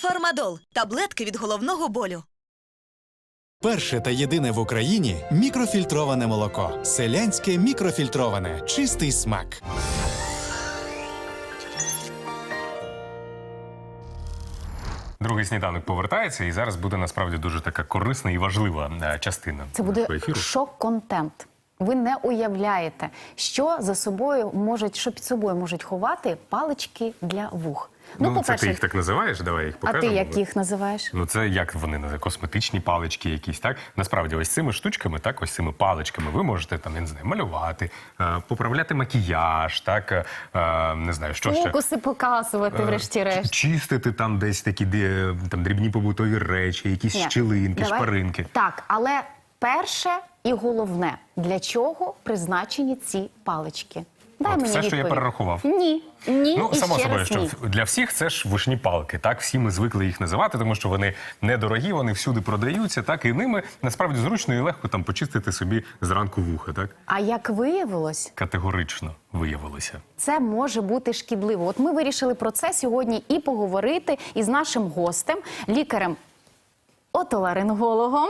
Фармадол таблетки від головного болю. Перше та єдине в Україні мікрофільтроване молоко. Селянське мікрофільтроване. Чистий смак. Другий сніданок повертається, і зараз буде насправді дуже така корисна і важлива е, частина Це буде нашого ефіру. шок-контент. Ви не уявляєте, що за собою можуть, що під собою можуть ховати палички для вух. Ну, це ти їх так називаєш? Давай їх а ти як їх називаєш? Ну, це як вони називають? Косметичні палички якісь, так? Насправді, ось цими штучками, так, ось цими паличками ви можете там, я не знаю, малювати, е, поправляти макіяж, так, е, е, не знаю, що ще. Фокуси показувати, врешті-решт. Чистити там десь такі там дрібні побутові речі, якісь Ні. щілинки, Давай. шпаринки. Так, але перше і головне, для чого призначені ці палички? Дай От мені все, що я перерахував. Ні, ні, Ну, і само собою, що ні. для всіх це ж вушні палки. Так, всі ми звикли їх називати, тому що вони недорогі, вони всюди продаються, так і ними насправді зручно і легко там почистити собі зранку вуха. Так А як виявилось, категорично виявилося. це може бути шкідливо. От ми вирішили про це сьогодні і поговорити із нашим гостем, лікарем отоларингологом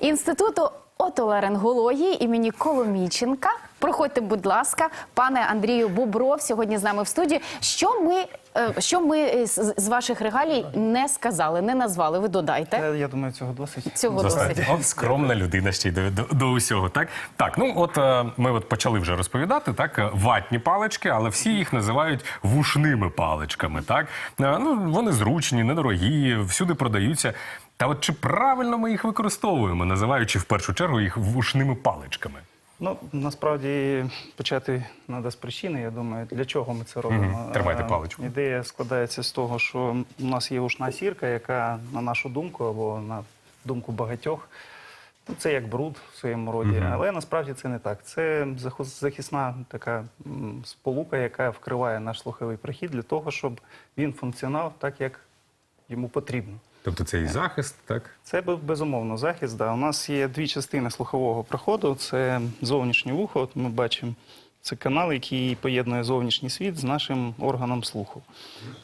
інституту отоларингології імені Коломійченка. Проходьте, будь ласка, пане Андрію Бубров сьогодні з нами в студії. Що ми, е, що ми е, з, ваших регалій не сказали, не назвали? Ви додайте Я думаю, цього досить. цього досить. Достатньо. От скромна людина ще й до, до, до усього. Так, так, ну от е, ми от почали вже розповідати, так, ватні палички, але всі їх називають вушними паличками. Так, ну вони зручні, недорогі, всюди продаються. Та от чи правильно ми їх використовуємо, називаючи в першу чергу їх вушними паличками? Ну, насправді почати треба з причини, я думаю, для чого ми це робимо. Мгм. Тримайте Е, паличку. Ідея складається з того, що у нас є ушна сірка, яка, на нашу думку, або на думку багатьох, ну, це як бруд в своєму роді. Але насправді це не так. Це захисна така сполука, яка вкриває наш слуховий прохід для того, щоб він функціонував так, як йому потрібно. Тобто це і захист, так? Це безумовно захист. Да. У нас є дві частини слухового проходу. Це зовнішнє вухо. От ми бачимо, це канал, який поєднує зовнішній світ з нашим органом слуху.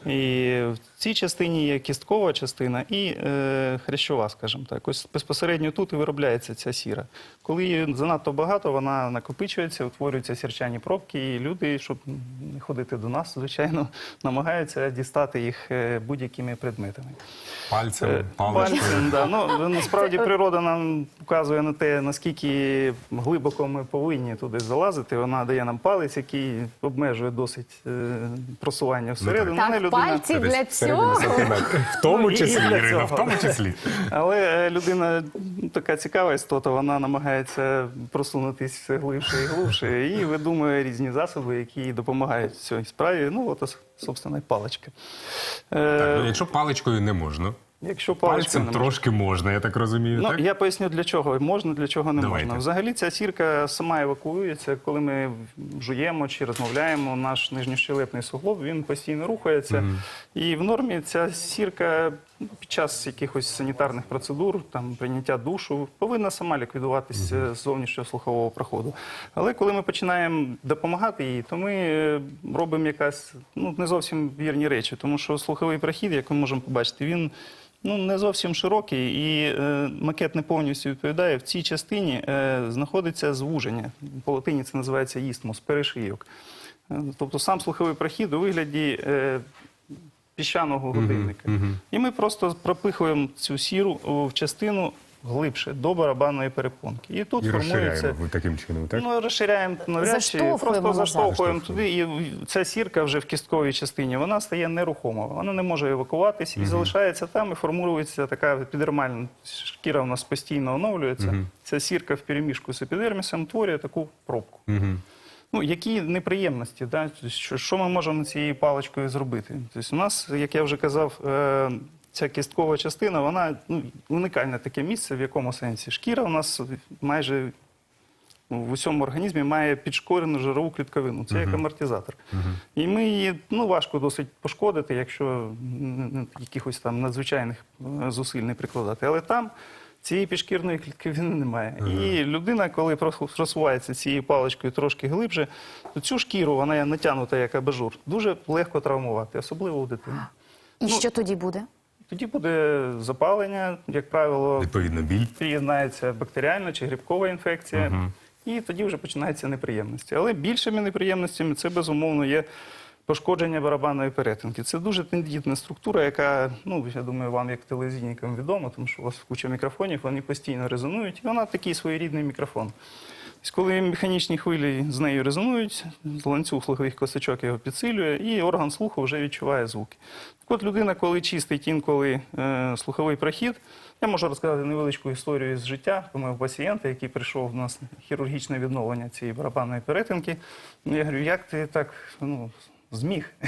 І в цій частині є кісткова частина і е, хрящова, скажімо так. Ось безпосередньо тут і виробляється ця сіра. Коли її занадто багато, вона накопичується, утворюються сірчані пробки, і люди, щоб не ходити до нас, звичайно, намагаються дістати їх е, будь-якими предметами. Пальцем, Е, паличкою. Пальцем, да. ну, насправді природа нам показує на те, наскільки глибоко ми повинні туди залазити. Вона дає нам палець, який обмежує досить е, просування всередину. Так, Не людина- пальці для цього. В тому Ну, і- і числі, для Ірина, цього. в тому числі. Але е, людина ну, така цікава істота, вона намагається просунутись все глибше і глибше, і видумує різні засоби, які їй допомагають в цій справі. Ну, от, собственно, і паличка. Е, Так, ну, якщо паличкою не можна, якщо паличкою пальцем трошки можна, я так розумію. Ну, так? я поясню для чого можна, для чого не Давайте. можна. Взагалі ця сірка сама евакуюється, коли ми жуємо чи розмовляємо. Наш нижньощелепний суглоб він постійно рухається. І в нормі ця сірка ну, під час якихось санітарних процедур, там прийняття душу, повинна сама ліквідуватися з зовнішнього слухового проходу. Але коли ми починаємо допомагати їй, то ми е, робимо якась ну не зовсім вірні речі, тому що слуховий прохід, як ми можемо побачити, він ну не зовсім широкий, і е, макет не повністю відповідає. В цій частині е, знаходиться звуження. По латині це називається істмус, перешийок. Е, Тобто сам слуховий прохід у вигляді е, піщаного годинника. І ми просто пропихуємо цю сіру в частину глибше до барабанної перепонки. І тут І формується. розширяємо таким чином, так? Ну, розширяємо навряд чи, Заштовхуємо просто назад. заштовхуємо туди, і ця сірка вже в кістковій частині, вона стає нерухомою. Вона не може евакуватись і залишається там, і формується така епідермальна шкіра у нас постійно оновлюється. Ця сірка в переміжку з епідермісом творює таку пробку. Ну, які неприємності, да? що, що ми можемо цією паличкою зробити? Тобто у нас, як я вже казав, е, ця кісткова частина, вона ну, унікальне таке місце, в якому сенсі. Шкіра у нас майже в усьому організмі має підшкорену жирову клітковину. Це як амортизатор. І ми її ну, важко досить пошкодити, якщо якихось там надзвичайних е, зусиль не прикладати. Але там цієї підшкірної клітковини немає. І людина, коли просувається цією паличкою трошки глибше, то цю шкіру, вона натягнута як абажур, дуже легко травмувати, особливо у дитини. І що тоді буде? Тоді буде запалення, як правило, Відповідно, біль. приєднається бактеріальна чи грибкова інфекція, і тоді вже починаються неприємності. Але більшими неприємностями це безумовно є пошкодження барабанної перетинки. Це дуже тендітна структура, яка, ну я думаю, вам як телевізійникам відомо, тому що у вас куча мікрофонів, вони постійно резонують, і вона такий своєрідний мікрофон. Коли механічні хвилі з нею резонують, ланцюг слухових косачок його підсилює, і орган слуху вже відчуває звуки. Так от людина, коли чистить інколи е, слуховий прохід, я можу розказати невеличку історію з життя у мого пацієнта, який прийшов в нас хірургічне відновлення цієї барабанної перетинки. Ну, Я говорю, як ти так ну, зміг?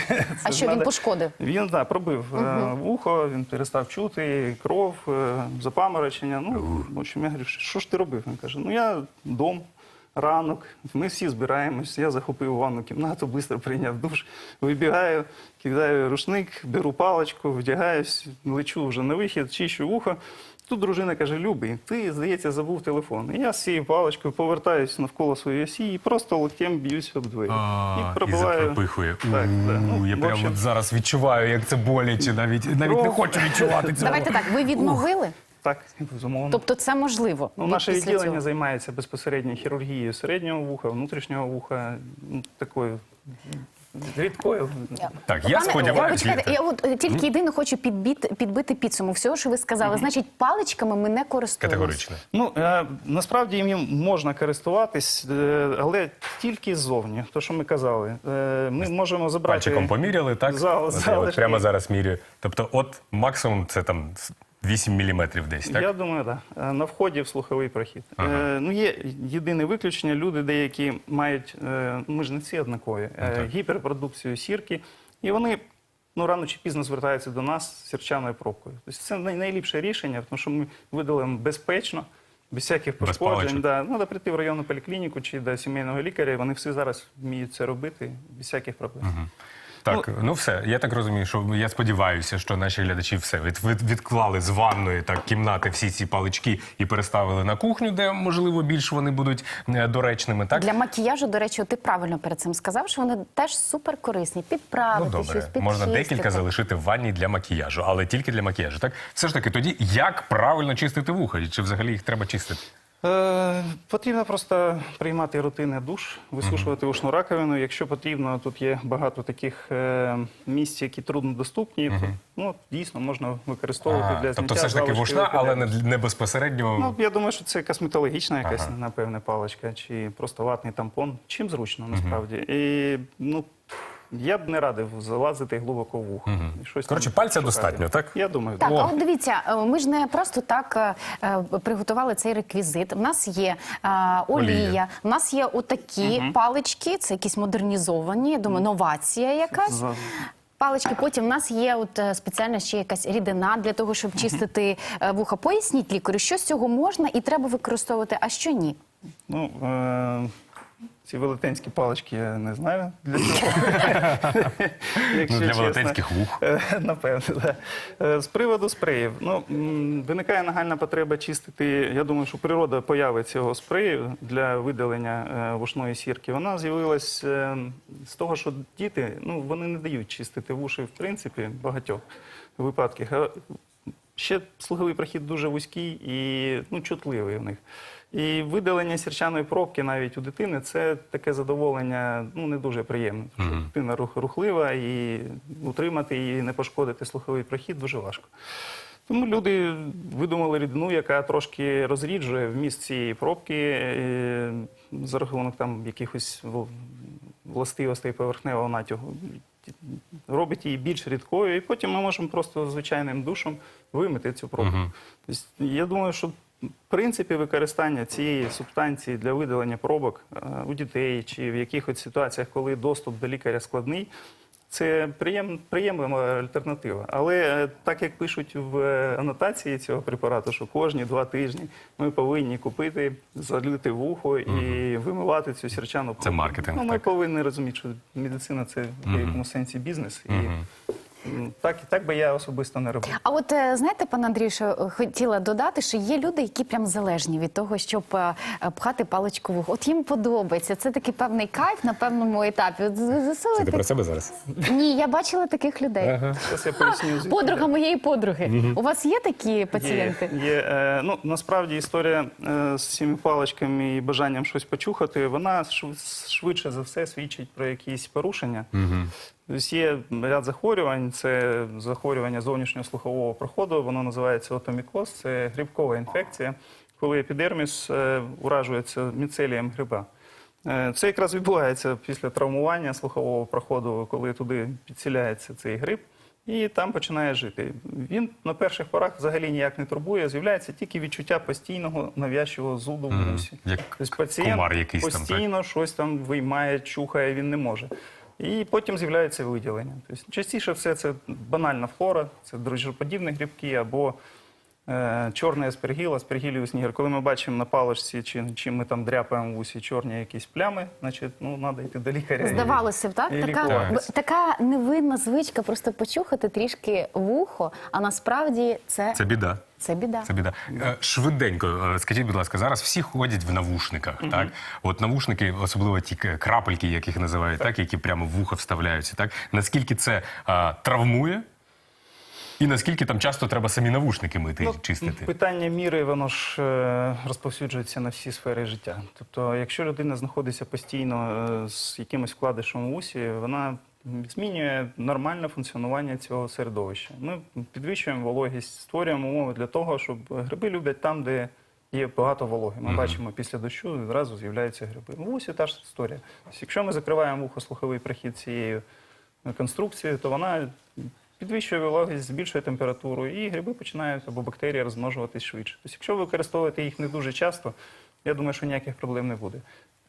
А Це що він пошкодив? він да, пробив е, вухо, він перестав чути, кров, е, запаморочення. Ну, в общем, я говорю, що ж ти робив? Він каже, ну я дом, ранок, ми всі збираємось, я захопив ванну кімнату, швидко прийняв душ, вибігаю, кидаю рушник, беру паличку, вдягаюсь, лечу вже на вихід, чищу вухо. Тут дружина каже: Любий, ти, здається, забув телефон. І я з цією паличкою повертаюся навколо своєї осі і просто локтем б'юсь об двері. А, і пробиваю. запропихує. Так, так. Ну, Я в прямо общем- от зараз відчуваю, як це боляче. Навіть навіть не Кров. хочу відчувати цього. Давайте так, ви відновили? Так, безумовно. Тобто це можливо. Ну, наше відділення цього? займається безпосередньо хірургією середнього вуха, внутрішнього вуха, ну, такою рідкою. Так, я Пане, сподіваюся. я от е, тільки єдине хочу підбити, підбити підсумок всього, що ви сказали. Значить, паличками ми не користуємося. Категорично. Ну, е, насправді їм можна користуватись, е, але тільки ззовні, то, що ми казали. Е, ми можемо забрати... Пальчиком поміряли, так? Зал- От я от прямо зараз міряю. Тобто, от максимум це там 8 міліметрів десь, так? Я думаю, так. Да. Е, На вході в слуховий прохід. Е, ну, є єдине виключення. Люди деякі мають, е, ми ж не всі однакові, е, гіперпродукцію сірки, і вони ну, рано чи пізно звертаються до нас з сірчаною пробкою. Тобто це най- найліпше рішення, тому що ми видалимо безпечно. Без всяких Без пошкоджень. паличок. Да. Треба прийти в районну поліклініку чи до сімейного лікаря. і Вони всі зараз вміють це робити без всяких проблем. Так, ну все. Я так розумію, що я сподіваюся, що наші глядачі все від, від- відклали з ванної так кімнати всі ці палички і переставили на кухню, де можливо більш вони будуть е, доречними. Так Для макіяжу, до речі, ти правильно перед цим сказав, що вони теж супер корисні. ну добре, щось, підчистити. можна декілька залишити в ванні для макіяжу, але тільки для макіяжу. Так, все ж таки, тоді як правильно чистити вуха? Чи взагалі їх треба чистити? Е, потрібно просто приймати рутинний душ, висушувати ушну раковину. Якщо потрібно, тут є багато таких е, місць, які труднодоступні, ну, дійсно можна використовувати А, для зняття тобто, все ж таки вушна, але не, не безпосередньо. Ну, я думаю, що це косметологічна якась, Ага. напевне, паличка, чи просто ватний тампон. Чим зручно, насправді. І, ну, я б не радив залазити глибоко в вухо. І щось Коротше, там пальця шукати. достатньо, так? Я думаю, Так, а от дивіться, е, ми ж не просто так е, е, приготували цей реквізит. У нас є е, олія, Олія. у нас є отакі палички, це якісь модернізовані, я думаю, новація якась. За- Палички, потім в нас є от е, спеціальна ще якась рідина для того, щоб чистити е, вуха. Поясніть лікарю, що з цього можна і треба використовувати, а що ні. Ну, е- ці велетенські палички я не знаю для чого. Якщо Ну, для велетенських вух. Е, Напевно, так. Е, З приводу спреїв. Ну, виникає нагальна потреба чистити. Я думаю, що природа появи цього спрею для видалення е, вушної сірки, вона з'явилась з того, що діти ну, вони не дають чистити вуші, в принципі, в багатьох випадках. Ще слуховий прохід дуже вузький і ну, чутливий у них. І видалення сірчаної пробки навіть у дитини це таке задоволення ну, не дуже приємне. Тому що Дитина рух, рухлива і утримати її, не пошкодити слуховий прохід дуже важко. Тому люди видумали рідину, яка трошки розріджує вміст цієї пробки за рахунок там якихось властивостей поверхневого натягу. Робить її більш рідкою, і потім ми можемо просто звичайним душем вимити цю пробку. Тобто, я думаю, що принципі використання цієї субстанції для видалення пробок е, у дітей чи в якихось ситуаціях, коли доступ до лікаря складний, це приєм, приємлива альтернатива. Але е, так як пишуть в е, анотації цього препарату, що кожні два тижні ми повинні купити, залити вухо і вимивати цю сірчану. Це маркетинг, Ну, ми так. повинні розуміти, що медицина це в якомусь сенсі бізнес. І м, так, так би я особисто не робив. А от е, знаєте, пан Андрій, що е, хотіла додати, що є люди, які прям залежні від того, щоб е, пхати паличку в. От їм подобається. Це такий певний кайф на певному етапі. От з- засилити- себе зараз? Ні, я бачила таких людей. Зараз я поясню. Подруга моєї подруги. У вас є такі пацієнти? Є, є, е, ну, насправді історія е, з цими паличками і бажанням щось почухати, вона шв- швидше за все свідчить про якісь порушення. Є ряд захворювань, це захворювання зовнішнього слухового проходу, воно називається отомікоз, це грибкова інфекція, коли епідерміс е, уражується міцелієм гриба. Е, Це якраз відбувається після травмування слухового проходу, коли туди підсіляється цей гриб, і там починає жити. Він на перших порах взагалі ніяк не турбує, з'являється тільки відчуття постійного нав'язчивого зуду в вусі. Як Тобто пацієнт комар якийсь там, так? постійно щось там виймає, чухає, він не може. І потім з'являється виділення. Тобто, частіше все це банальна флора, це дрожжоподібні грибки або чорний аспергіл, аспергіліус нігер. Коли ми бачимо на паличці, чи, чи ми там дряпаємо в усі чорні якісь плями, значить, ну, треба йти до лікаря. Здавалося б, так? І Така, лікуватись. б- така невинна звичка просто почухати трішки вухо, а насправді це, Це біда. це біда. Це біда. Е, Швиденько, е, скажіть, будь ласка, зараз всі ходять в навушниках, так? От навушники, особливо ті к- крапельки, як їх називають, так, які прямо в вухо вставляються, так? Наскільки це е, травмує? І наскільки там часто треба самі навушники мити і чистити? Питання міри, воно ж е, розповсюджується на всі сфери життя. Тобто, якщо людина знаходиться постійно е, з якимось вкладишем у усі, вона змінює нормальне функціонування цього середовища. Ми підвищуємо вологість, створюємо умови для того, щоб гриби люблять там, де є багато вологи. Ми бачимо після дощу відразу з'являються гриби. В усі та ж історія. Якщо ми закриваємо вухослуховий прохід цією конструкцією, то вона підвищує вологість, збільшує температуру, і гриби починають або бактерії розмножуватись швидше. Тобто, якщо ви використовуєте їх не дуже часто, я думаю, що ніяких проблем не буде.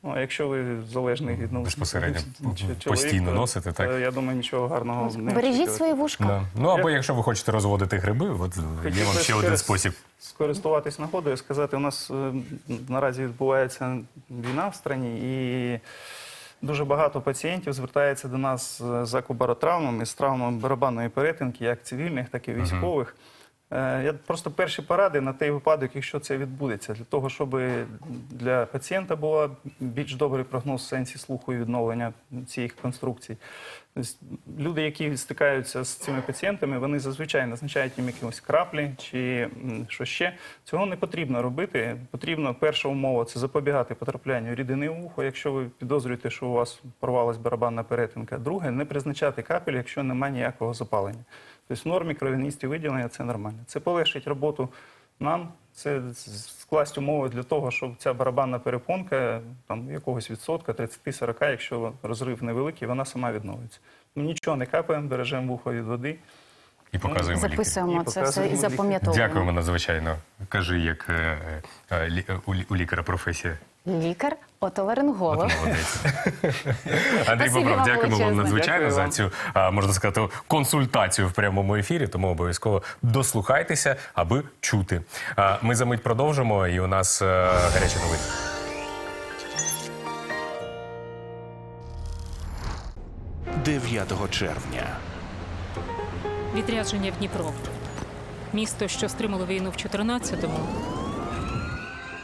Ну, а якщо ви залежний від ну, Безпосередньо чоловік, постійно то- носите, так? то, Я думаю, нічого гарного не Бережіть свої вушка. Да. Ну або якщо ви хочете розводити гриби, от є вам ще один спосіб. Скористуватись нагодою, сказати, у нас е, наразі відбувається війна в страні, і дуже багато пацієнтів звертається до нас з акубаротравмами, з травмами барабанної перетинки, як цивільних, так і військових. Е, Я просто перші поради на той випадок, якщо це відбудеться, для того, щоб для пацієнта був більш добрий прогноз в сенсі слуху і відновлення цих конструкцій. Люди, які стикаються з цими пацієнтами, вони зазвичай назначають їм якісь краплі чи що ще. Цього не потрібно робити. Потрібно перша умова це запобігати потраплянню рідини в вухо, якщо ви підозрюєте, що у вас порвалась барабанна перетинка. Друге, не призначати капель, якщо немає ніякого запалення. Тобто в нормі кровянисті виділення це нормально. Це полегшить роботу нам. Це скласть умови для того, щоб ця барабанна перепонка там якогось відсотка, 30-40, якщо розрив невеликий, вона сама відновиться. Ми нічого не капаємо, бережемо вухо від води. І показуємо. Записуємо І це все і запам'ятовуємо. Дякуємо надзвичайно. Кажи, як е, е, лі- у лікаря професія. Лікар, отоларинголог. Андрій Бобров, дякуємо вам надзвичайно за цю, можна сказати, консультацію в прямому ефірі, тому обов'язково дослухайтеся, аби чути. Ми за мить продовжимо, і у нас е, гарячі новини. – 9 червня. Відрядження в Дніпро. Місто, що стримало війну в 14-му.